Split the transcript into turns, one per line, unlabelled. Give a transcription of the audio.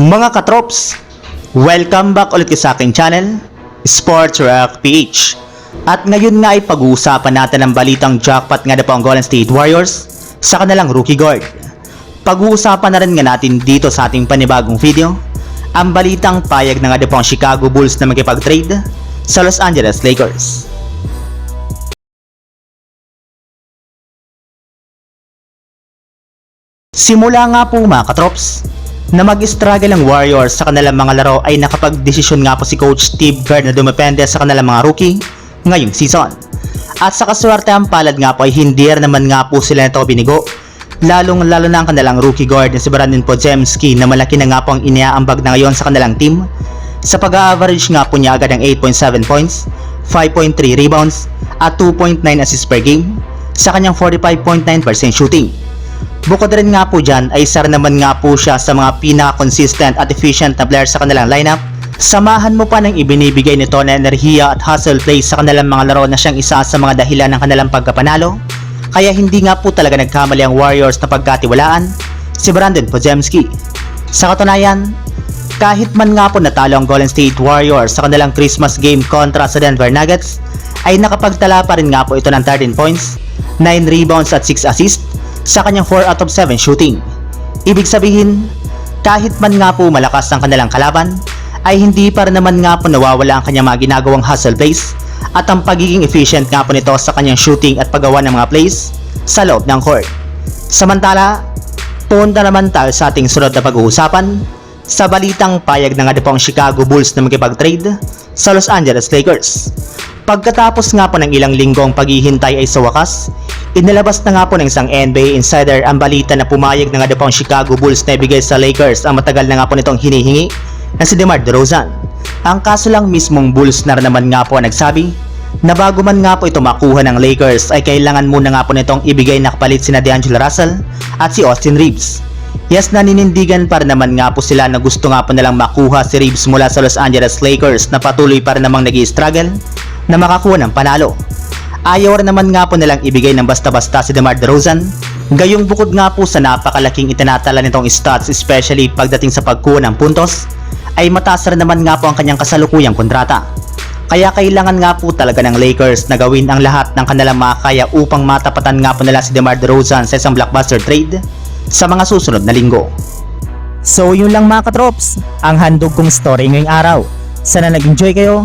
Mga katrops, welcome back ulit sa aking channel, Sports Rock PH. At ngayon nga ay pag-uusapan natin ang balitang jackpot nga na po ang Golden State Warriors sa kanilang rookie guard. Pag-uusapan na rin nga natin dito sa ating panibagong video, ang balitang payag na nga na po ang Chicago Bulls na magkipag-trade sa Los Angeles Lakers. Simula nga po mga katrops, na mag-struggle ang Warriors sa kanilang mga laro ay nakapag-desisyon nga po si Coach Steve Kerr na dumepende sa kanilang mga rookie ngayong season. At sa kaswerte ang palad nga po ay hindi naman nga po sila nito binigo. Lalong lalo na ang kanilang rookie guard na si Brandon Podziemski na malaki na nga po ang iniaambag na ngayon sa kanilang team. Sa pag-average nga po niya agad ng 8.7 points, 5.3 rebounds, at 2.9 assists per game sa kanyang 45.9% shooting. Bukod rin nga po dyan ay isa rin naman nga po siya sa mga pinaka-consistent at efficient na player sa kanilang lineup. Samahan mo pa ng ibinibigay nito na enerhiya at hustle play sa kanilang mga laro na siyang isa sa mga dahilan ng kanilang pagkapanalo. Kaya hindi nga po talaga nagkamali ang Warriors na pagkatiwalaan si Brandon Podziemski. Sa katunayan, kahit man nga po natalo ang Golden State Warriors sa kanilang Christmas game kontra sa Denver Nuggets, ay nakapagtala pa rin nga po ito ng 13 points, 9 rebounds at 6 assists sa kanyang 4 out of 7 shooting. Ibig sabihin, kahit man nga po malakas ang kanilang kalaban, ay hindi pa rin naman nga po nawawala ang kanyang mga ginagawang hustle plays at ang pagiging efficient nga po nito sa kanyang shooting at paggawa ng mga plays sa loob ng court. Samantala, punta naman tayo sa ating sunod na pag-uusapan sa balitang payag na nga po ang Chicago Bulls na magkipag-trade sa Los Angeles Lakers. Pagkatapos nga po ng ilang linggong paghihintay ay sa wakas, inilabas na nga po ng isang NBA insider ang balita na pumayag na nga daw ang Chicago Bulls na ibigay sa Lakers ang matagal na nga po nitong hinihingi na si DeMar DeRozan. Ang kaso lang mismong Bulls na naman nga po ang nagsabi na bago man nga po ito makuha ng Lakers ay kailangan muna nga po nitong ibigay na kapalit sina D'Angelo Russell at si Austin Reeves. Yes, naninindigan pa rin naman nga po sila na gusto nga po nilang makuha si Reeves mula sa Los Angeles Lakers na patuloy pa rin namang nag struggle na makakuha ng panalo. Ayaw naman nga po nilang ibigay ng basta-basta si DeMar DeRozan. Gayong bukod nga po sa napakalaking itinatala nitong stats especially pagdating sa pagkuha ng puntos, ay mataas rin naman nga po ang kanyang kasalukuyang kontrata. Kaya kailangan nga po talaga ng Lakers na gawin ang lahat ng kanilang makakaya upang matapatan nga po nila si DeMar DeRozan sa isang blockbuster trade sa mga susunod na linggo.
So yun lang mga katrops, ang handog kong story ngayong araw. Sana nag-enjoy kayo,